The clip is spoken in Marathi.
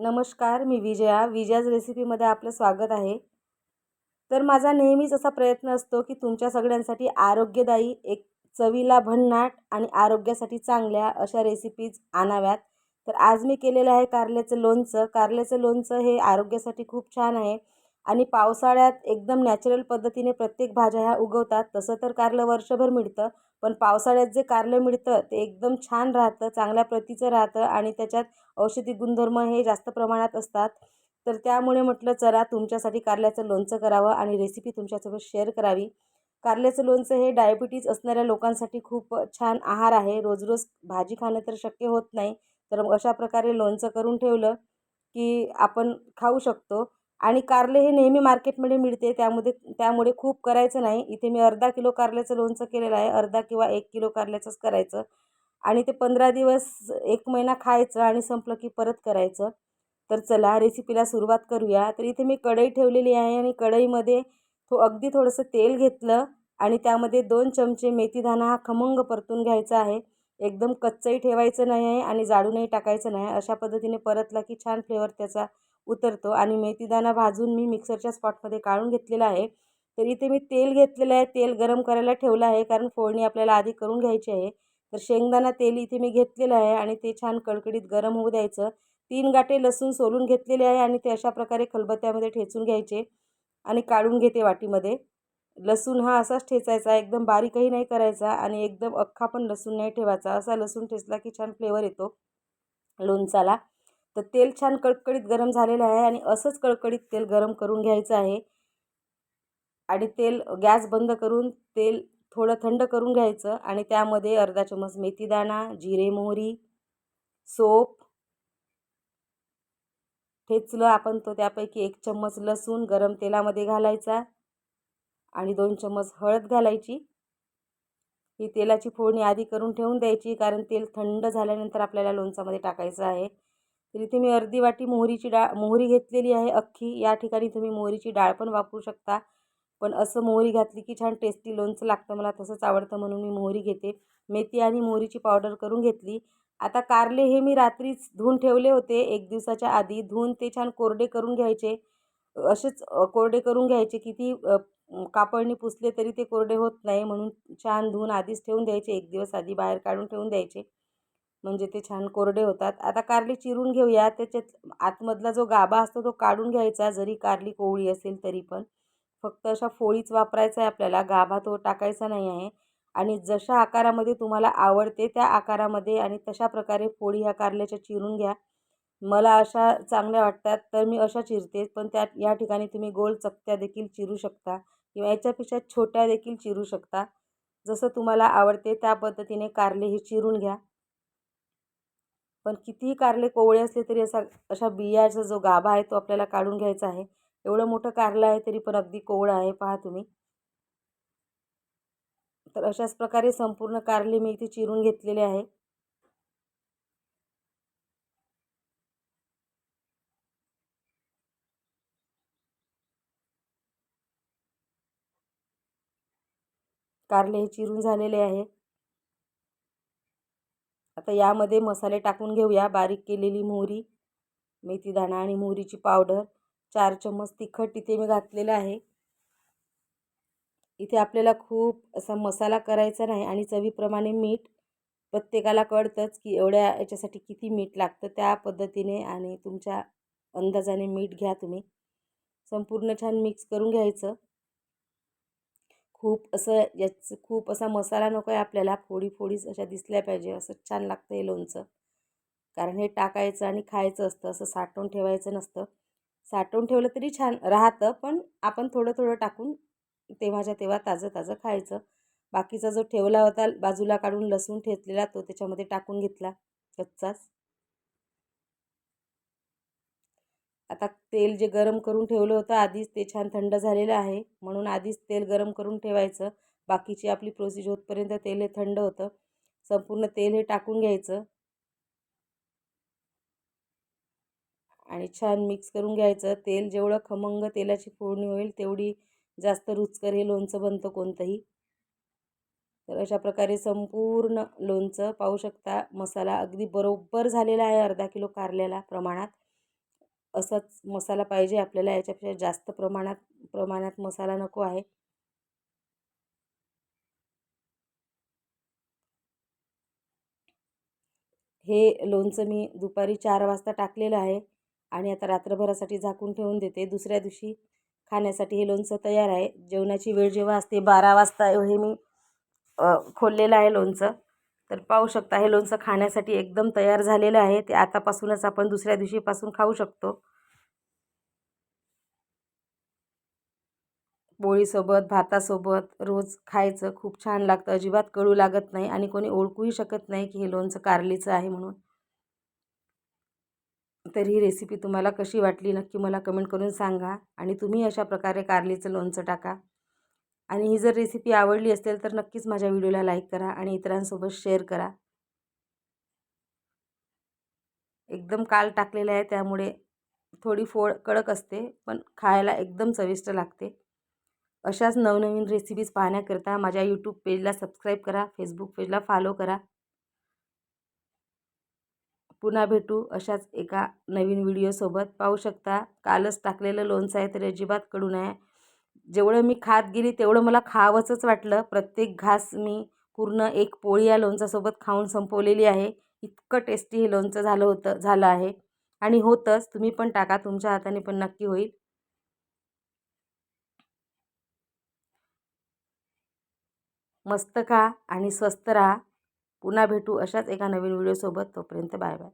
नमस्कार मी विजया. विजयाज रेसिपीमध्ये आपलं स्वागत आहे. तर माझा नेहमीच असा प्रयत्न असतो की तुमच्या सगळ्यांसाठी आरोग्यदायी एक चवीला भन्नाट आणि आरोग्यासाठी चांगल्या अशा रेसिपीज आणाव्यात. तर आज मी केलेलं आहे कारल्याचं लोणचं. कारल्याचं लोणचं हे आरोग्यासाठी खूप छान आहे आणि पावसाळ्यात एकदम नॅचरल पद्धतीने प्रत्येक भाज्या ह्या उगवतात. तसं तर कारलं वर्षभर मिळतं. पण पावसाळ्यात जे कारलं मिळतं ते एकदम छान राहतं चांगल्या प्रतीचं राहतं आणि त्याच्यात औषधी गुणधर्म हे जास्त प्रमाणात असतात. तर त्यामुळे म्हटलं चला तुमच्यासाठी कारल्याचं लोणचं करावं आणि रेसिपी तुमच्यासोबत शेअर करावी. कारल्याचं लोणचं हे डायबिटीज असणाऱ्या लोकांसाठी खूप छान आहार आहे. रोज रोज भाजी खाणं तर शक्य होत नाही. तर मग अशा प्रकारे लोणचं करून ठेवलं की आपण खाऊ शकतो. आणि कारले हे नेहमी मार्केटमध्ये मिळते त्यामध्ये त्यामुळे खूप करायचं नाही. इथे मी अर्धा किलो कारल्याचं लोणचं केलेलं आहे. अर्धा किंवा एक किलो कारल्याचंच करायचं. आणि ते पंधरा दिवस एक महिना खायचं आणि संपलं की परत करायचं. तर चला रेसिपीला सुरुवात करूया. तर इथे मी कढई ठेवलेली आहे आणि कढईमध्ये थो अगदी थोडंसं तेल घेतलं आणि त्यामध्ये दोन चमचे मेथीदाणा हा खमंग परतून घ्यायचा आहे. एकदम कच्चंही ठेवायचं नाही आहे आणि जाडूनही टाकायचं नाही अशा पद्धतीने परतला की छान फ्लेवर त्याचा उतरतो आणि मेथीदाणा भाजून मी मिक्सरच्या स्पॉटमध्ये काढून घेतलेला आहे. तर इथे मी तेल घेतलेलं आहे. तेल गरम करायला ठेवलं आहे कारण फोडणी आपल्याला आधी करून घ्यायची आहे. तर शेंगदाणा तेल इथे मी घेतलेलं आहे आणि ते छान कडकडीत गरम होऊ द्यायचं. तीन गाठे लसूण सोलून घेतलेले आहे आणि ते अशा प्रकारे खलबत्त्यामध्ये ठेचून घ्यायचे आणि काढून घेते वाटीमध्ये. लसूण हा असाच ठेचायचा एकदम बारीकही नाही करायचा आणि एकदम अख्खा पण लसूण नाही ठेवायचा. असा लसूण ठेचला की छान फ्लेवर येतो लोणचाला तर तेल छान कडकडीत गरम झालेलं आहे आणि असंच कडकडीत तेल गरम करून घ्यायचं आहे. आणि तेल गॅस बंद करून तेल थोडं थंड करून घ्यायचं आणि त्यामध्ये अर्धा चमच मेथीदाणा जिरे मोहरी सोप ठेचलं आपण तो त्यापैकी एक चम्मच लसूण गरम तेलामध्ये घालायचा आणि दोन चम्मच हळद घालायची. ही तेलाची फोडणी आधी करून ठेवून द्यायची कारण तेल थंड झाल्यानंतर आपल्याला लोणचामध्ये टाकायचं आहे. तर इथे मी अर्धी वाटी मोहरीची डाळ मोहरी घेतलेली आहे अख्खी. या ठिकाणी तुम्ही मोहरीची डाळ पण वापरू शकता. पण असं मोहरी घातली की छान टेस्टी लोणचं लागतं. मला तसंच आवडतं म्हणून मी मोहरी घेते. मेथी आणि मोहरीची पावडर करून घेतली. आता कारले हे मी रात्रीच धुवून ठेवले होते. एक दिवसाच्या आधी धुवून ते छान कोरडे करून घ्यायचे. असेच कोरडे करून घ्यायचे किती कापडनी पुसले तरी ते कोरडे होत नाही म्हणून छान धुवून आधीच ठेवून द्यायचे. एक दिवस आधी बाहेर काढून ठेवून द्यायचे. म्हणजे ते छान कोरडे होतात. आता कारली चिरून घेऊया. त्याच्यात आतमधला जो गाभा असतो तो काढून घ्यायचा. जरी कारली कोवळी असेल तरी पण. फक्त अशा फोळीच वापरायचा आहे आपल्याला. गाभा तो टाकायचा नाही आहे. आणि जशा आकारामध्ये तुम्हाला आवडते त्या आकारामध्ये आणि तशा प्रकारे फोळी ह्या कारल्याच्या चिरून घ्या. मला अशा चांगल्या वाटतात तर मी अशा चिरते. पण त्या या ठिकाणी तुम्ही गोल चकत्या देखील चिरू शकता किंवा याच्यापेक्षा छोट्या देखील चिरू शकता. जसं तुम्हाला आवडते त्या पद्धतीने कारले हे चिरून घ्या. पण कितीही कारले कोवळे असले तरी असा अशा बियाचा जो गाभा आहे तो आपल्याला काढून घ्यायचा आहे. एवढं मोठं कारलं आहे तरी पण अगदी कोवळं आहे पहा तुम्ही. तर अशाच प्रकारे संपूर्ण कारले मी इथे चिरून घेतलेले आहे. कारले हे चिरून झालेले आहे. आता यामध्ये मसाले टाकून घेऊया. बारीक केलेली मोहरी मेथीदाणा आणि मोहरीची पावडर. चार चम्मच तिखट इथे मी घातलेलं आहे. इथे आपल्याला खूप असा मसाला करायचा नाही आणि चवीप्रमाणे मीठ प्रत्येकाला कळतंच की एवढ्या याच्यासाठी किती मीठ लागतं त्या पद्धतीने आणि तुमच्या अंदाजाने मीठ घ्या तुम्ही. संपूर्ण छान मिक्स करून घ्यायचं. खूप असं याच खूप असा मसाला नको आहे आपल्याला फोडी फोडीच अशा दिसल्या पाहिजे असं छान लागतं हे लोणचं. कारण हे टाकायचं आणि खायचं असतं असं साठवून ठेवायचं नसतं. साठवून ठेवलं तरी छान राहतं पण आपण थोडं थोडं टाकून तेव्हाच्या तेव्हा ताजं ताजं खायचं. बाकीचा जो ठेवला होता बाजूला काढून लसूण ठेचलेला तो त्याच्यामध्ये टाकून घेतला कच्चाच. आता तेल जे गरम करून ठेवलं होतं आधीच ते छान थंड झालेलं आहे. म्हणून आधीच तेल गरम करून ठेवायचं. बाकीची आपली प्रोसेस होतपर्यंत तेल हे थंड होतं संपूर्ण तेल हे टाकून घ्यायचं. आणि छान मिक्स करून घ्यायचं. तेल जेवढं खमंग तेलाची फोडणी होईल तेवढी जास्त रुचकर हे लोणचं बनतं कोणतंही. तर अशा प्रकारे संपूर्ण लोणचं पाहू शकता. मसाला अगदी बरोबर झालेला आहे अर्धा किलो कारल्याला प्रमाणात. असाच मसाला पाहिजे. आपल्याला याच्यापेक्षा जास्त प्रमाणात प्रमाणात मसाला नको आहे. हे लोणचं मी दुपारी चार वाजता टाकलेलं आहे आणि आता रात्रभरासाठी झाकून ठेवून देते. दुसऱ्या दिवशी खाण्यासाठी हे लोणचं तयार आहे. जेवणाची वेळ जेव्हा असते बारा वाजता हे मी खोललेलं आहे लोणचं. तर पाहू शकता हे लोणचं खाण्यासाठी एकदम तयार झालेलं आहे. ते आतापासूनच आपण दुसऱ्या दिवशीपासून खाऊ शकतो. पोळीसोबत भातासोबत रोज खायचं खूप छान लागतं. अजिबात कळू लागत नाही आणि कोणी ओळखूही शकत नाही की हे लोणचं कारलीचं आहे म्हणून. तर ही रेसिपी तुम्हाला कशी वाटली नक्की मला कमेंट करून सांगा आणि तुम्ही अशा प्रकारे कारलीचं लोणचं टाका. आणि ही जर रेसिपी आवडली असेल तर नक्कीच माझ्या व्हिडिओला लाईक करा आणि इतरांसोबत शेअर करा. एकदम काल टाकलेलं आहे त्यामुळे थोडी फोड कडक असते पण खायला एकदम चविष्ट लागते. अशाच नवनवीन रेसिपीज पाहण्याकरता माझ्या यूट्यूब पेजला सबस्क्राईब करा फेसबुक पेजला फॉलो करा. पुन्हा भेटू अशाच एका नवीन व्हिडिओसोबत पाहू शकता कालच टाकलेलं लोणचं आहे तरी अजिबात कडू नये. जेवढं मी खात गेली तेवढं मला खावंसंच वाटलं. प्रत्येक घास मी पूर्ण एक पोळी या लोणच्यासोबत खाऊन संपवलेली आहे. इतकं टेस्टी हे लोणचं झालं होतं झालं आहे. आणि होतंच तुम्ही पण टाका तुमच्या हाताने पण नक्की होईल. मस्त खा आणि स्वस्त राहा. पुन्हा भेटू अशाच एका नवीन व्हिडिओसोबत तोपर्यंत बाय बाय